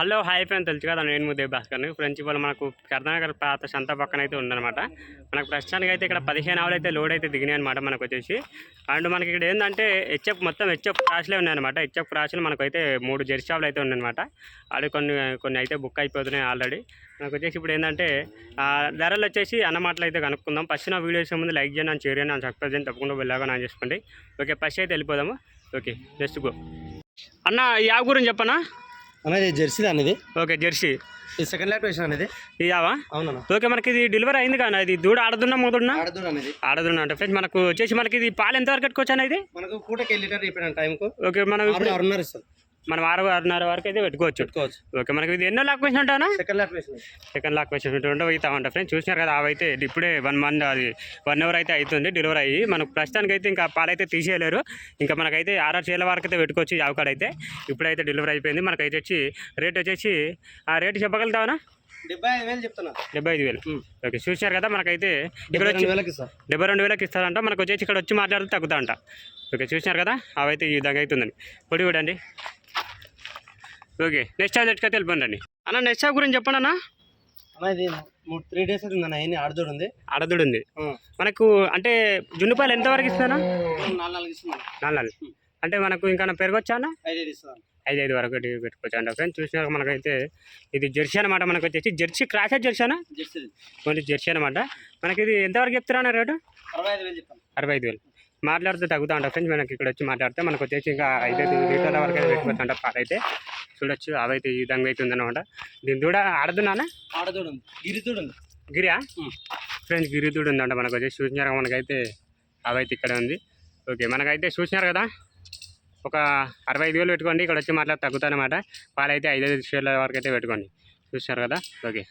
Hello hi friend తెలుసు కదా నేను ముద్దే భాస్కర్ని ఫ్రెండ్స్ ఇవాళ మనకు కర్ణానగర్ పాత సంత పక్కన అయితే ఉందన్నమాట. మనకు ప్రస్తుతానికి అయితే ఇక్కడ పదిహేను ఆవులు అయితే లోడ్ అయితే దిగినాయి అనమాట మనకు వచ్చేసి. అండ్ మనకి ఇక్కడ ఏంటంటే హెచ్ఎఫ్ మొత్తం హెచ్ఎఫ్ క్రాష్లే ఉన్నాయన్నమాట. హెచ్ఎఫ్ క్రాష్లు మనకు అయితే మూడు జెర్సీ ఆవులు అయితే ఉన్నాయన్నమాట. అవి కొన్ని కొన్ని అయితే బుక్ అయిపోతున్నాయి ఆల్రెడీ. మనకు వచ్చేసి ఇప్పుడు ఏంటంటే ధరలు వచ్చేసి అన్నమాటలు అయితే కనుక్కుందాం. ఫస్ట్ నా వీడియోస్ ముందు లైక్ చేయండి అని షేర్ చేయండి అని సబ్స్క్రైబ్ చేయండి తప్పకుండా వెళ్ళాగా నా చేసుకోండి. ఓకే ఫస్ట్ అయితే వెళ్ళిపోదాము. Okay next go. అన్న ఈ యాప్ గురించి చెప్పనా? అనేది జెర్సీ అనేది ఓకే జెర్సీ. ఇది సెకండ్ లాక్టేషన్ అనేది ఇదావా? అవునన్నా. ఓకే మనకి ఇది డెలివరీ అయింది కానీ? ఇది దూడ ఆడదున్నా అనేది ఆడదున్నా అంటే ఫ్రెండ్స్ మనకు వచ్చేసి మనకి ఇది పాలు ఎంత వరకు కట్టుకోవచ్చు ఇది? మనకు పూటకి లీటర్ అయిపోయిన టైంకు? ఓకే మనం ఇప్పుడు ఆరున్నర ఇస్తుంది మనం ఆరు ఆరున్నర వరకు అయితే పెట్టుకోవచ్చు. ఓకే మనకి ఇది ఎన్నో లాక్ వేసిన ఉంటానా? సెకండ్ లాక్టేషన్ సెకండ్ లాక్ వేసిన ఉంటే అవుతామంట ఫ్రెండ్స్ చూసినారు కదా అవైతే ఇప్పుడే వన్ మంత్ అది వన్ అవర్ అయితే అవుతుంది డెలివరీ అయ్యి. మనకు ప్రస్తుతానికి అయితే ఇంకా పాలు అయితే తీసేయలేరు. ఇంకా మనకైతే ఆర్ఆర్ చేల వరకు అయితే పెట్టుకోవచ్చు ఆవుకాడ అయితే. ఇప్పుడైతే డెలివరీ అయిపోయింది. మనకైతే వచ్చి రేట్ వచ్చేసి ఆ రేట్ చెప్పగలుగుతావా? డెబ్బై ఐదు వేలు చెప్తున్నా. డెబ్బై ఐదు వేలు. ఓకే చూసినారు కదా మనకైతే ఇక్కడ డెబ్బై వచ్చి రెండు వేలకి ఇస్తా. డెబ్బై రెండు వేలకి ఇస్తారంట. మనకు వచ్చేసి ఇక్కడ వచ్చి మాట్లాడితే తగ్గుతా అంట ఓకే చూసినారు కదా అవైతే ఈ విధంగా అవుతుందండి పొడి చూడండి ఓకే. నెక్స్ట్ ఛార్జ్ ఎట్టుకైతే వెళ్ళిపోండి అన్న నెక్స్ట్ ఛార్జ్ గురించి చెప్పండి అన్న. అన్న ఇది మూడు త్రీ డేస్ అవుతుంది అన్న అయ్యి ఆడదూడ ఉంది. అడదుడు ఉంది. మనకు అంటే జున్నుపాయలు ఎంతవరకు ఇస్తానా నాలుగు నాలుగు ఇస్తున్నాను నాలుగు నాలుగు. అంటే మనకు ఇంకా పెరగొచ్చా అన్న? ఐదు ఐదు ఇస్తాను ఐదు ఐదు వరకు పెట్టుకోవచ్చు అంట ఫ్రెండ్స్ చూసినాక మనకైతే ఇది జెర్సీ అనమాట మనకు వచ్చేసి జెర్సీ క్రాషా జెర్సీనా జెర్సీ ఓన్లీ జెర్సీ అనమాట మనకి ఇది ఎంతవరకు చెప్తారా అన్న రేటు? అరవై ఐదు వేలు అరవై ఐదు వేలు. మాట్లాడితే తగ్గుతా ఉంటా ఫ్రెండ్స్. మనకి ఇక్కడ వచ్చి మాట్లాడితే మనకు వచ్చేసి ఇంకా ఐదైదు లీటర్ల వరకు అయితే పెట్టుకోవచ్చు పాలు అయితే చూడొచ్చు అవైతే ఈ విధంగా అయితే ఉందన్నమాట. దీని దూడ ఆడదున్నానా? ఆడదూడ గిరిదూడ గిరియా. ఫ్రెండ్స్ గిరి దూడ ఉందంట మనకు వచ్చేసి చూసినారు మనకైతే అవైతే ఇక్కడ ఉంది. ఓకే మనకైతే చూసినారు కదా? ఒక అరవై ఐదు వేలు పెట్టుకోండి ఇక్కడ వచ్చి మాట్లాడి తగ్గుతానమాట. పాలు అయితే ఐదైదు షేర్ల వరకు అయితే పెట్టుకోండి. చూసినారు కదా? ఓకే.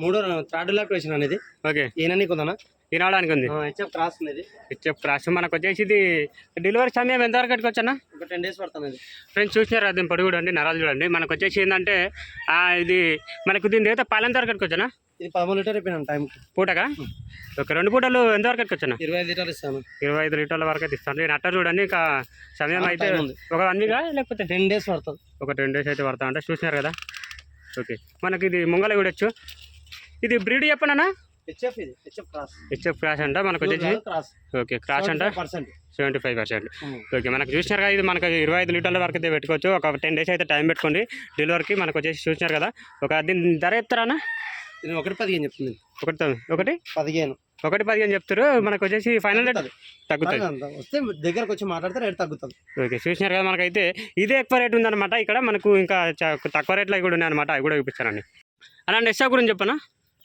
మూడో థర్డ్ లాక్టేషన్ అనేది. ఓకే. ఈయన నీకు ఉందన్నా తినడానికి ఉంది హెచ్ఎఫ్ క్రాస్ అనేది హెచ్ఎఫ్ క్రాస్ మనకు వచ్చేసి ఇది డెలివరీ సమయం ఎంతవరకు కట్టుకోవచ్చు అన్న ఒక టెన్ డేస్ పడుతుంది ఫ్రెండ్స్ చూసినారు దీని పొడి చూడండి నరాలు చూడండి. మనకు వచ్చేసి ఏంటంటే ఇది మనకు దీని అయితే పాలు ఎంతవరకు కట్టుకోవచ్చునా ఇది పదమూడు లీటర్ అయిపోయినా టైంకి. పూటగా ఒక రెండు పూటలు ఎంతవరకు కట్టుకోవచ్చునా ఇరవై ఐదు లీటర్ ఇస్తాను. ఇరవై ఐదు లీటర్ల వరకు అయితే ఇస్తాను. నేను అట్ట చూడండి ఇంకా సమయం అయితే. ఒక వన్ వీకా లేకపోతే? టెన్ డేస్ పడుతుంది. ఒక టెన్ డేస్ అయితే పడతా అంటే చూసినారు కదా? ఓకే. మనకి ఇది ముంగల చూడొచ్చు. ఇది బ్రీడ్ చెప్పనా హెచ్ఎఫ్ ఇది హెచ్ఎఫ్ క్రాస్ హెచ్ఎఫ్ క్రాష్ అంట మనకు వచ్చేసి? క్రాస్ ఓకే క్రాష్ అంట? సెవెంటీ ఫైవ్ పర్సెంట్ ఓకే మనకు చూసినారు కదా ఇది మనకు ఇరవై ఐదు లీటర్ల వరకు అయితే పెట్టుకోవచ్చు. ఒక టెన్ డేస్ అయితే టైం పెట్టుకోండి. డెలివరీకి మనకు వచ్చేసి చూసినారు కదా ఒక దీని ధర ఇది ఒకటి పదిహేను చెప్తుంది. ఒకటి ఒకటి? పదిహేను. ఒకటి పదిహేను చెప్తారు. మనకు వచ్చేసి ఫైనల్ రేట్ తగ్గుతుంది. వస్తే దగ్గరకు వచ్చి మాట్లాడితే రేట్ తగ్గుతుంది. ఓకే చూసినారు కదా మనకైతే ఇదే ఎక్కువ రేట్ ఉందన్నమాట. ఇక్కడ మనకు ఇంకా తక్కువ రేట్లో కూడా ఉన్నాయన్నమాట. అవి కూడా చూపిస్తానండి. అలా నెక్స్ట్ గురించి చెప్పనా?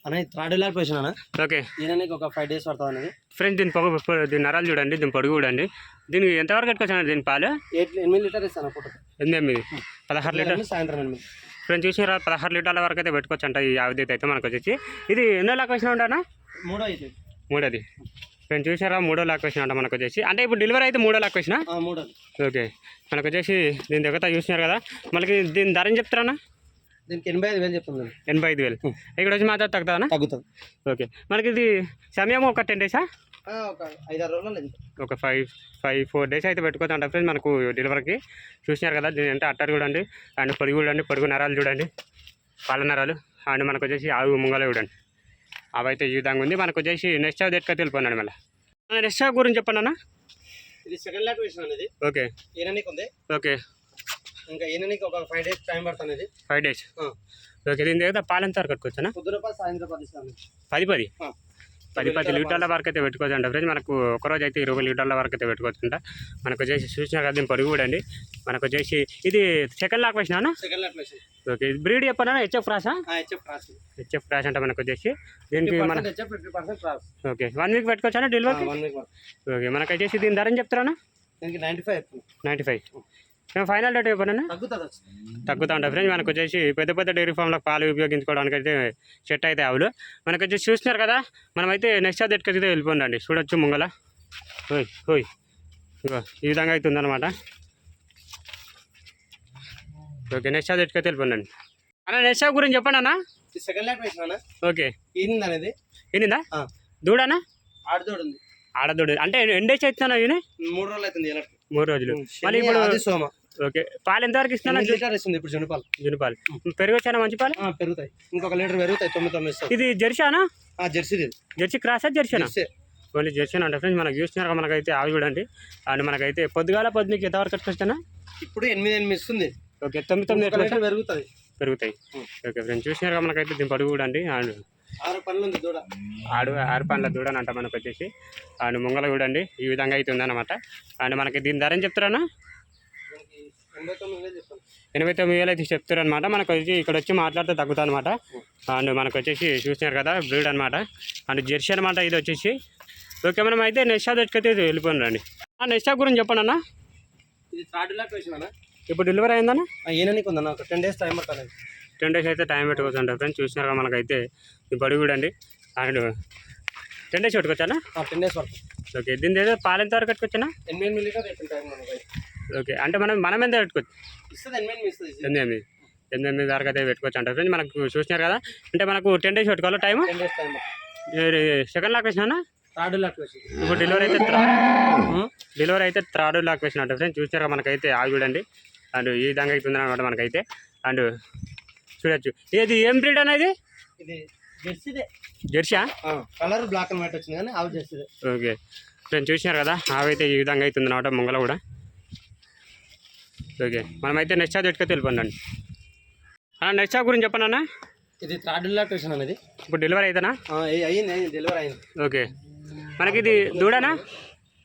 అన్న థర్డ్ పొజిషన్ అన్న. ఓకే. ఈయన నీకు ఒక ఫైవ్ డేస్ పడుతుంది అనేది ఫ్రెండ్స్ దీని పొగ దీని నరాలు చూడండి దీని పొడుగు చూడండి. దీనికి ఎంతవరకు కట్టుకోవచ్చు దీని పాలు? ఎయిట్ ఎనిమిది లీటర్ ఇస్తాను పూట ఎనిమిది పదహారు లీటర్. సాయంత్రం ఎనిమిది. ఫ్రెండ్స్ చూసినారా పదహారు లీటర్ల వరకు అయితే పెట్టుకోవచ్చు అంట ఈ ఆవిది అయితే మనకు వచ్చేసి. ఇది ఎన్నో లాక్ వచ్చిన ఉంటానా మూడో అయితే. మూడోది. ఫ్రెండ్స్ చూసారా మూడో లాక్ వచ్చిన అంట మనకు వచ్చేసి. అంటే ఇప్పుడు డెలివరీ అయితే మూడో లాక్ వచ్చిన మూడోది. ఓకే. మనకు వచ్చేసి దీని దగ్గర చూసినారు కదా. మనకి దీని ధర ఏం చెప్తారా దీనికి ఎనభై ఐదు వేలు చెప్తుంది ఎనభై ఐదు వేలు. ఇక్కడ వచ్చి మాత్రం తగ్గుతుందా తగ్గుతుంది ఓకే. మనకి ఇది సమయం ఒక టెన్ డేసా? ఒక ఐదారు రోజులు ఒక ఫైవ్ ఫైవ్ ఫోర్ డేస్ అయితే పెట్టుకోవచ్చు అంట ఫ్రెండ్స్. మనకు డెలివరీకి చూసినారు కదా దీని అంటే అట్టర్ చూడండి అండ్ పొడుగు చూడండి పొడుగు నరాలు చూడండి పాల నరాలు అండ్ మనకు వచ్చేసి ఆవు ముంగల చూడండి. అవి అయితే ఈ విధంగా ఉంది. మనకు వచ్చేసి నెక్స్ట్ ఆఫ్ ఎట్టుకొని వెళ్ళిపోయినాడు మళ్ళీ. నెక్స్ట్ ఆఫ్ గురించి చెప్పండి అన్న. ఇది సెకండ్ అనేది ఓకే. ఈయన నీకు ఉంది. ఓకే. ఇంకా ఈయన నీకు ఒక ఫైవ్ డేస్ టైం పడుతుంది అనేది ఫైవ్ డేస్. ఓకే దీని దగ్గర పాలు ఎంత వరకు కట్టుకోవచ్చునా? పొద్దున పది సాయంత్రం పది పది పది? ఆ. పది పది లీటర్ల వరకు అయితే పెట్టుకోవచ్చు అంట ఫ్రెండ్స్. మనకు ఒకరోజు అయితే ఇరవై లీటర్ల వరకు అయితే పెట్టుకోవచ్చు అంట మనకు వచ్చేసి చూసినా కదా పొడుగు కూడా అండి. మనకు వచ్చేసి ఇది సెకండ్ లాక్ వేసినా సెకండ్ లాక్ ఓకే బ్రీడ్ చెప్పనా? హెచ్ఎఫ్ రాసా హెచ్ఎఫ్ క్రాస్ హెచ్ఎఫ్ క్రాష్ అంటే మనకు వచ్చేసి. దీనికి మన ఓకే వన్ వీక్ పెట్టుకోవచ్చా డెలివరీ వన్ వీక్ ఓకే మనకు వచ్చేసి దీని ధర చెప్తారా దీనికి నైంటీ ఫైవ్ నైంటీ ఫైవ్ మేము ఫైనల్ తగ్గుతుంది? వచ్చి తగ్గుతూ ఉంటాయి ఫ్రెండ్స్. మనకు వచ్చేసి పెద్ద పెద్ద డైరీ ఫామ్లో పాలు ఉపయోగించుకోవడానికి అయితే సెట్ అయితే ఆవులు మనకు వచ్చేసి చూస్తున్నారు కదా మనమైతే నెక్స్ట్ అది ఎట్టుకైతే వెళ్ళిపోండి చూడొచ్చు ముంగల. ఓయ్ ఓయ్. ఇగో ఈ విధంగా అయితే ఉందన్నమాట. ఓకే నెక్స్ట్ అది ఎట్టుకైతే వెళ్ళిపోండి అన్న నెక్స్ట్ గురించి చెప్పండి అన్న. Second okay. ఈయన అనేది? ఏందా. దూడనా? ఆడదోడు ఉంది ఆడదూడ అంటే ఎండేసి అవుతున్నా ఇవి మూడు రోజులు అవుతుంది మూడు రోజులు. మళ్ళీ ఇప్పుడు సోమ. ఓకే. పాలు ఎంతవరకు ఇస్తున్నా లీటర్ ఇస్తుంది ఇప్పుడు జునుపాలు జున్ను పాలు. పెరుగు వచ్చానా మంచి పాలు? పెరుగుతాయి. ఇంకొక లీటర్ పెరుగుతాయి తొమ్మిది తొమ్మిది ఇస్తుంది ఇది జెర్సీనా? ఇది. జెర్సీ క్రాసా జెర్సీనా? జెర్సీ. ఓన్లీ జెర్సీ అంటే ఫ్రెండ్స్. మనకు చూస్తున్నారు మనకైతే ఆవి చూడండి. అండ్ మనకైతే పొద్దుగాల పొద్దుకి ఎంతవరకు కట్టుకొచ్చానా ఇప్పుడు ఎనిమిది ఎనిమిది ఇస్తుంది. ఓకే తొమ్మిది తొమ్మిది పెరుగుతుంది. పెరుగుతాయి. ఓకే ఫ్రెండ్స్ చూసినారు మనకైతే దీని పడుగు చూడండి అండ్. ఆరు ఉంది దూడ. ఆడు ఆరు పండ్ల దూడనంట మనకు వచ్చేసి. అండ్ ముంగల చూడండి ఈ విధంగా అయితే ఉందన్నమాట. అండ్ మనకి దీని ధర ఏం దీనికి ఎనభై తొమ్మిది వేలు అయితే చెప్తారు అనమాట మనకు వచ్చి ఇక్కడ వచ్చి మాట్లాడితే తగ్గుతుంది అనమాట అండ్ మనకు వచ్చేసి చూసినారు కదా బ్రీడ్ అనమాట అండ్ జెర్సీ అనమాట ఇది వచ్చేసి. ఓకే మనం అయితే నెక్స్ట్ షాప్ తెచ్చుకైతే వెళ్ళిపోండి రండి. నెక్స్ట్ షాప్ గురించి చెప్పండి అన్న. ఇది థర్డ్ లాక్ వేసిన ఇప్పుడు డెలివరీ అయిందన్న? ఉందన్న ఒక టెన్ డేస్ టైం పట్టాలి. టెన్ డేస్ అయితే టైం పెట్టుకోవచ్చు ఫ్రెండ్స్ చూసినారు కదా మనకైతే. ఈ బడి చూడండి. అండ్ టెన్ డేస్ పెట్టుకోవచ్చానా టెన్ డేస్ పడుతుంది. ఓకే దీని ఏదో పాలు ఎంత వరకు పెట్టుకోవచ్చానా ఎనిమిది ఎనిమిది ఓకే. అంటే మనం మనం ఎంత పెట్టుకోవచ్చు? ఎనిమిది ఎనిమిది వరకు అయితే పెట్టుకోవచ్చు అంటారు ఫ్రెండ్స్. మనకు చూసినారు కదా? అంటే మనకు టెన్ డేస్ పెట్టుకోవాలి టైం సెకండ్ లాక్ వేసినా థర్డ్ లాక్ ఇప్పుడు డెలివరీ అయితే డెలివరీ అయితే థర్డ్ లాక్ వేసినట్టు ఫ్రెండ్స్. చూసారా మనకైతే ఆగి చూడండి. అండ్ ఈ విధంగా అవుతుంది అనమాట మనకైతే. అండ్ చూడొచ్చు. ఇది ఏం బ్రీడ్ అనేది జెర్సీయా? కలర్ బ్లాక్ అండ్ వైట్ వచ్చింది కానీ అవి జెర్సీదే. ఓకే. ఫ్రెండ్స్ చూసినారు కదా? ఆవైతే ఈ విధంగా అవుతుంది అనమాట ముంగల కూడా. ఓకే. మనమైతే నెక్స్ట్ చార్జ్ ఎట్టుకొని వెళ్ళిపోండి నెక్స్ట్ చార్జ్ గురించి చెప్పండి అన్న. ఇది థర్డ్ వేసిన అనేది ఇప్పుడు డెలివరీ అయితేనా? అయ్యింది అయ్యింది డెలివరీ అయింది. ఓకే. మనకి ఇది దూడనా?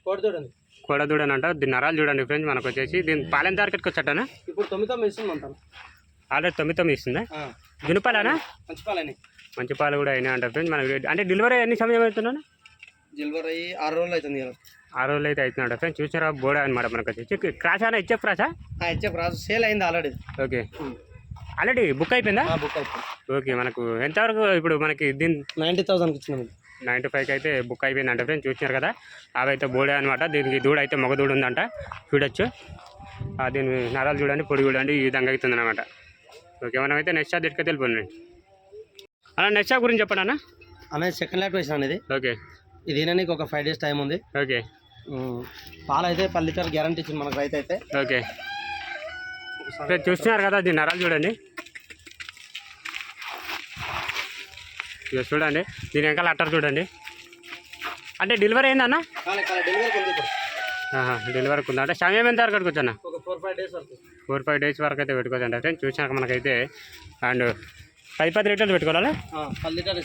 కోడి చూడండి కోడ దూడనంట దీని నరాలు చూడండి ఫ్రెండ్స్ మనకు వచ్చేసి దీని పాలెంత వరకు వచ్చాటనా ఇప్పుడు తొమ్మిది తొమ్మిది ఇస్తుంది అంటాను ఆల్రెడీ తొమ్మిది తొమ్మిది ఇస్తుందా? జునుపాలనా? మంచి పాలని మంచి పాలు కూడా అయినాయి అంట ఫ్రెండ్స్ మనకి అంటే డెలివరీ ఎన్ని సమయం అవుతున్నాను డెలివరీ అయ్యి ఆరు రోజులు అవుతుంది కదా. ఆ రోజులు అయితే అవుతున్నాడు. ఫ్రెండ్స్ చూసారా? బోడా అనమాట మనకు వచ్చేసి క్రాష్ అన్న ఇచ్చే క్రాషా? హెచ్ఎఫ్ రాజు. సేల్ అయింది ఆల్రెడీ ఓకే. ఆల్రెడీ బుక్ అయిపోయిందా? బుక్ అయిపోయింది. ఓకే మనకు ఎంతవరకు ఇప్పుడు మనకి దీని నైంటీ థౌసండ్కి ఇచ్చినాము నైంటీ ఫైవ్కి అయితే బుక్ అయిపోయిందంట ఫ్రెండ్స్ చూసినారు కదా? అవి అయితే బోడే అనమాట దీనికి దూడ అయితే మగ దూడ ఉందంట. చూడొచ్చు. దీని నరాలు చూడండి పొడి చూడండి ఈ విధంగా అవుతుంది అనమాట ఓకే మనం అయితే నెక్స్ట్ షాప్ తీసుకొని వెళ్ళిపోండి. అలా నెక్స్ట్ షాప్ గురించి చెప్పండి అన్న. అనేది సెకండ్ ల్యాక్ వేసిన అనేది. ఓకే. ఇది ఒక ఫైవ్ డేస్ టైం ఉంది. ఓకే. పాలు అయితే పది లీటర్ గ్యారంటీ ఇచ్చింది మనకు రైతు అయితే ఓకే చూస్తున్నారు కదా దీని నరాలు చూడండి. చూడండి దీని వెనకాల అట్టర్ చూడండి. అంటే డెలివరీ అయిందన్న డెలివరీ ఉంది? అంటే సమయం ఎంత వరకు ఒక ఫోర్ ఫైవ్ డేస్ వరకు. అయితే పెట్టుకోవచ్చు అంటే ఫ్రెండ్స్ చూసినాక మనకైతే అండ్ పది పది లీటర్లు పెట్టుకోవాలా? పది లీటర్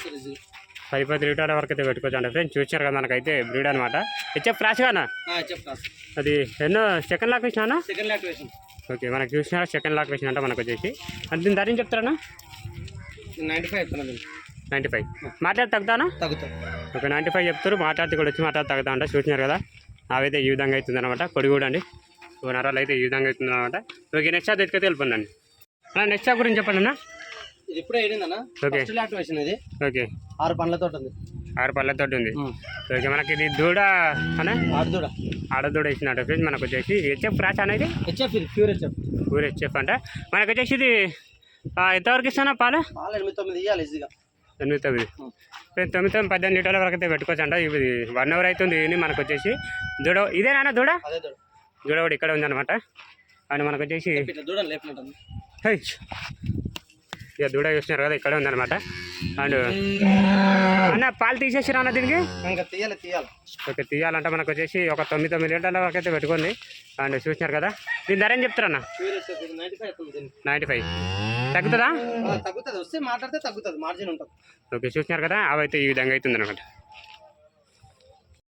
పది పది లీటర్ల వరకు అయితే పెట్టుకోవచ్చు అంటే ఫ్రెండ్స్. చూసినారు కదా మనకైతే బ్రీడ్ అనమాట హెచ్ఎఫ్ ఫ్రాష్గానా అది ఎన్నో సెకండ్ లాక్ వేసినా సెకండ్ వేసిన ఓకే మనకు చూసినా సెకండ్ లాక్ వేసినంట మనకు వచ్చేసి. అంటే దీని ధర ఏం చెప్తారా నైంటీ ఫైవ్ నైంటీ ఫైవ్. మాట్లాడి తగ్గుతానా? తగ్గుతుంది ఒక నైంటీ ఫైవ్ చెప్తారు. మాట్లాడితే కూడా వచ్చి మాట్లాడి తగ్గుతా అంట. చూసినారు కదా? అవైతే ఈ విధంగా అవుతుంది అనమాట పొడి కూడా అండి. ఓ నరాలు అయితే ఈ విధంగా అవుతుంది అనమాట ఓకే నెక్స్ట్ ఎత్తుకైతే వెళ్ళిపోండి అన్న నెక్స్ట్ షాప్ గురించి చెప్పండి అన్న. ఇది ఇప్పుడే ఏడిందన్న ఓకే. ఫస్ట్ ల్యాక్ వేసిన ఇది. ఓకే ఆరు ఉంది. ఆరు పళ్ళతో ఉంది. ఓకే మనకి ఇది దూడ అనే ఆడుదూడ ఆడదూడ ఇచ్చినట్టు ఫ్రెండ్స్ మనకు వచ్చేసి హెచ్ఎఫ్ క్రాష్ అనేది హెచ్ఎఫ్ ఇది ప్యూర్ హెచ్ఎఫ్. ఊరు హెచ్ఎఫ్ అంట. మనకు వచ్చేసి ఇది ఎంతవరకు ఇస్తానా పాలు? పాలు ఎనిమిది తొమ్మిది ఇవ్వాలి ఈజీగా. ఎనిమిది తొమ్మిది. తొమ్మిది తొమ్మిది పద్దెనిమిది లీటర్ల వరకు అయితే పెట్టుకోవచ్చు అంట. ఇది వన్ అవర్ అవుతుంది ఇది మనకు వచ్చేసి. దూడ ఇదేనా దూడ? దూడ. కూడా ఇక్కడ ఉందన్నమాట. అండ్ మనకు వచ్చేసి దూడ లేపినట్టుంది. హై. ఇక దూడ చూస్తున్నారు కదా ఇక్కడ ఉందన్నమాట. అండ్ అన్న పాలు తీసేసిరా అన్న దీనికి? ఇంకా తీయాలి తీయాలి. ఓకే తీయాలంటే మనకు వచ్చేసి ఒక తొమ్మిది తొమ్మిది లీటర్ల వరకు అయితే పెట్టుకుంది. అండ్ చూసినారు కదా దీని ధర ఏం చెప్తారన్న ఇది నైంటీ ఫైవ్. తగ్గుతుందా? తగ్గుతుంది వస్తే మాట్లాడితే తగ్గుతుంది మార్జిన్ ఉంటుంది. ఓకే చూసినారు కదా అవి అయితే ఈ విధంగా అవుతుంది అనమాట